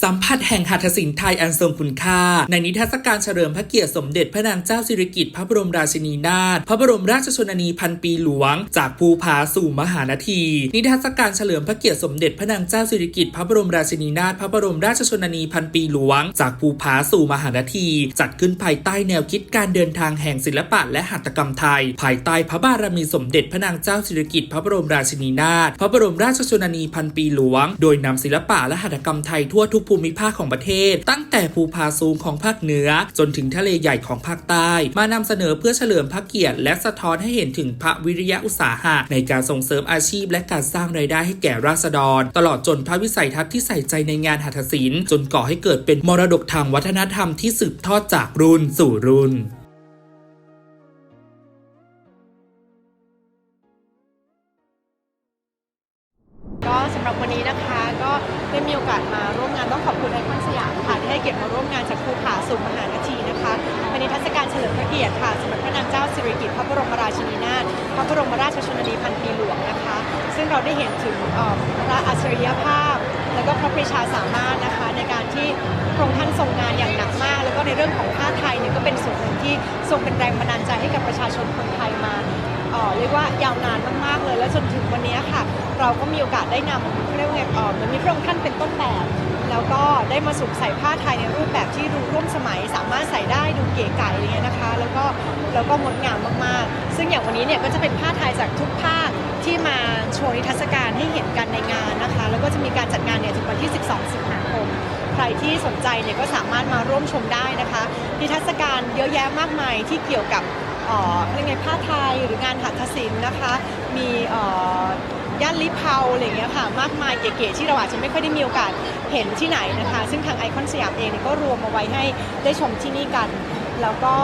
สัมผัสแห่งหัตถศิลป์ไทยอันทรงคุณค่า ในนิทรรศการเฉลิมพระเกียรติสมเด็จพระนางเจ้าสิริกิติ์พระบรมราชินีนาถพระบรมราชชนนีพันปีหลวง จากภูผาสู่มหานาที นิทรรศการเฉลิมพระเกียรติสมเด็จพระนางเจ้าสิริกิติ์พระบรมราชินีนาถพระบรมราชชนนีพันปีหลวง จากภูผาสู่มหานาที จัดขึ้นภายใต้แนวคิดการเดินทางแห่งศิลปะและหัตถกรรมไทย ภายใต้พระบารมีสมเด็จพระนางเจ้าสิริกิติ์พระบรมราชินีนาถพระบรมราชชนนีพันปีหลวง โดยนำศิลปะและหัตถกรรมไทยทั่วทุกภูมิภาคของประเทศ ตั้งแต่ภูผาสูงของภาคเหนือ จนถึงทะเลใหญ่ของภาคใต้ มานำเสนอเพื่อเฉลิมพระเกียรติ และสะท้อนให้เห็นถึงพระวิริยะอุตสาหะ ในการส่งเสริมอาชีพ และการสร้างรายได้ให้แก่ราษฎร ตลอดจนพระวิสัยทัศน์ที่ใส่ใจในงานหัตถศิลป์จนก่อให้เกิดเป็นมรดกทางวัฒนธรรมที่สืบทอดจากรุ่นสู่รุ่นำหรับวันนี้นะคะ ก็ได้มีโอกาสมาร่วมงานต้องขอบคุณไอคอนสยามค่ะที่ให้เกียรติมาร่วมงานจากภูผาสู่มหานาทีนะคะเป็นนิทรรศการเฉลิมพระเกียรติค่ะสมเด็จพระนางเจ้าสิริกิติ์พระบรมราชินีนาถพระบรมราชชนนีพันปีหลวงนะคะ ซึ่งเราได้เห็นถึงพระอัจฉริยภาพ และก็พระปรีชาสามารถนะคะ ในการที่พระองค์ท่านทรงงานอย่างหนักมาก แล้วก็ในเรื่องของผ้าไทยเนี่ยก็เป็นส่วนหนึ่งที่ทรงเป็นแรงบันดาลใจให้กับประชาชนคนไทยมาเรียกว่ายาวนานมากๆเลย และจนถึงวันนี้ค่ะ เราก็มีโอกาสได้นำเรียกว่าไงเอ่อเหมือนมีพระองค์ท่านเป็นต้นแบบ แล้วก็ได้มาสวมใส่ผ้าไทยในรูปแบบที่ดูร่วมสมัย สามารถใส่ได้ดูเก๋ไก๋อะไรเงี้ยนะคะ แล้วก็แล้วก็งดงามมากๆ ซึ่งอย่างวันนี้เนี่ยก็จะเป็นผ้าไทยจากทุกภาคที่มาโชว์นิทรรศการให้เห็นกันในงานนะคะ แล้วก็จะมีการจัดงานเนี่ยถึงวันที่ 12 สิงหาคม ใครที่สนใจเนี่ยก็สามารถมาร่วมชมได้นะคะ นิทรรศการเยอะแยะมากมายที่เกี่ยวกับเอ่อเรียกไงผ้าไทยหรืองานหัตถศิลป์นะคะ มีเอ่อ ย่านลิเพาอะไรอย่างเงี้ยค่ะมากมายเก๋ๆที่เราอาจจะไม่ค่อยได้มีโอกาสเห็นที่ไหนนะคะ ซึ่งทางไอคอนสยามเองก็รวมมาไว้ให้ได้ชมที่นี่กัน แล้วก็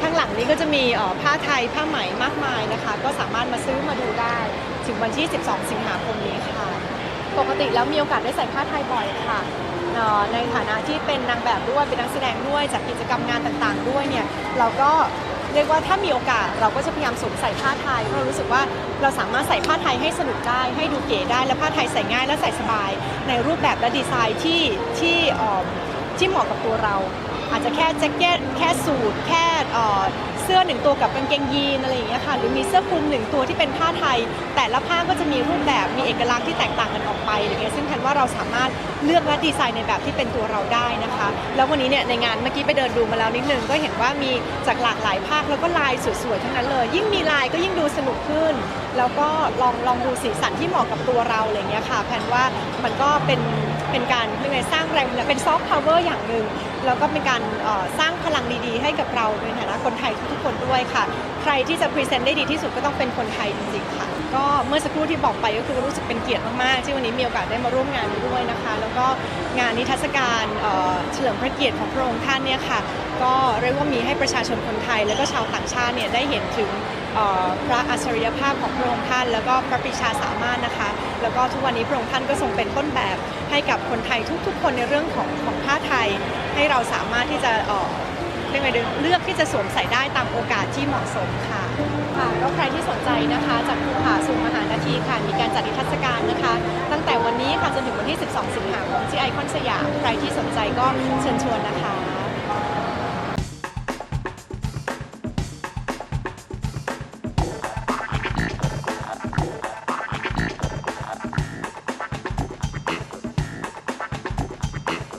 ข้างหลังนี้ก็จะมีผ้าไทยผ้าไหมมากมายนะคะ ก็สามารถมาซื้อมาดูได้ ถึงวันที่ 12 สิงหาคมนี้ค่ะ ปกติแล้วมีโอกาสได้ใส่ผ้าไทยบ่อยค่ะในฐานะที่เป็นนางแบบด้วยเป็นนักแสดงด้วยจากกิจกรรมงานต่างๆ ด้วยเนี่ยเราก็ เรียกว่าถ้ามีโอกาสเราก็จะพยายามสวมใส่ผ้าไทยเพราะเรารู้สึกว่าเราสามารถใส่ผ้าไทยให้สนุกได้ให้ดูเก๋ได้และผ้าไทยใส่ง่ายและใส่สบาย ในรูปแบบและดีไซน์ที่ที่ที่เหมาะกับตัวเรา อาจจะแค่แจ็คเก็ตแค่สูทแค่ สื้อหนึ่งตัวกับกางเกงยีนอะไรอย่างเงี้ยค่ะหรือมีเสื้อคลุมหนึ่งตัวที่เป็นผ้าไทย แต่ละผ้าก็จะมีรูปแบบมีเอกลักษณ์ที่แตกต่างกันออกไปอะไรเงี้ยซึ่งแทนว่าเราสามารถเลือกและดีไซน์ในแบบที่เป็นตัวเราได้นะคะ แล้ววันนี้เนี่ยในงานเมื่อกี้ไปเดินดูมาแล้วนิดนึงก็เห็นว่ามีจากหลากหลายภาคแล้วก็ลายสวยๆทั้งนั้นเลย ยิ่งมีลายก็ยิ่งดูสนุกขึ้น แล้วก็ลองลองดูสีสันที่เหมาะกับตัวเราอะไรเงี้ยค่ะแพนว่ามันก็เป็น เป็นการเรียกไงสร้างแรงเป็นซอฟต์พาวเวอร์อย่างหนึ่งแล้วก็เป็นการสร้างพลังดีๆ ให้กับเราในฐานะคนไทยทุกๆคนด้วยค่ะ ใครที่จะพรีเซนต์ได้ดีที่สุดก็ต้องเป็นคนไทยจริงๆค่ะ ก็เมื่อสักครู่ที่บอกไปก็คือรู้สึกเป็นเกียรติมากๆที่วันนี้มีโอกาสได้มาร่วมงานนี้ด้วยนะคะ แล้วก็งานนิทรรศการเฉลิมพระเกียรติของพระองค์ท่านเนี่ยค่ะ ก็เรียกว่ามีให้ประชาชนคนไทย แล้วก็ชาวต่างชาติเนี่ยได้เห็นถึง พระอัจฉริยภาพของพระองค์ท่าน แล้วก็พระปรีชาสามารถนะคะ แล้วก็ทุกวันนี้พระองค์ท่านก็ทรงเป็นต้นแบบให้กับคนไทยทุกๆ คนในเรื่องของของผ้าไทย ให้เราสามารถที่จะเอ่อเรียกไงดีเลือกที่จะสวมใส่ได้ตามโอกาสที่เหมาะสมค่ะค่ะก็ใครที่สนใจนะคะ จากภูผาสู่มหานาทีค่ะ มีการจัดนิทรรศการนะคะ ตั้งแต่วันนี้ค่ะจนถึงวันที่ 12 สิงหาคมที่ไอคอนสยาม ใครที่สนใจก็เชิญชวนนะคะ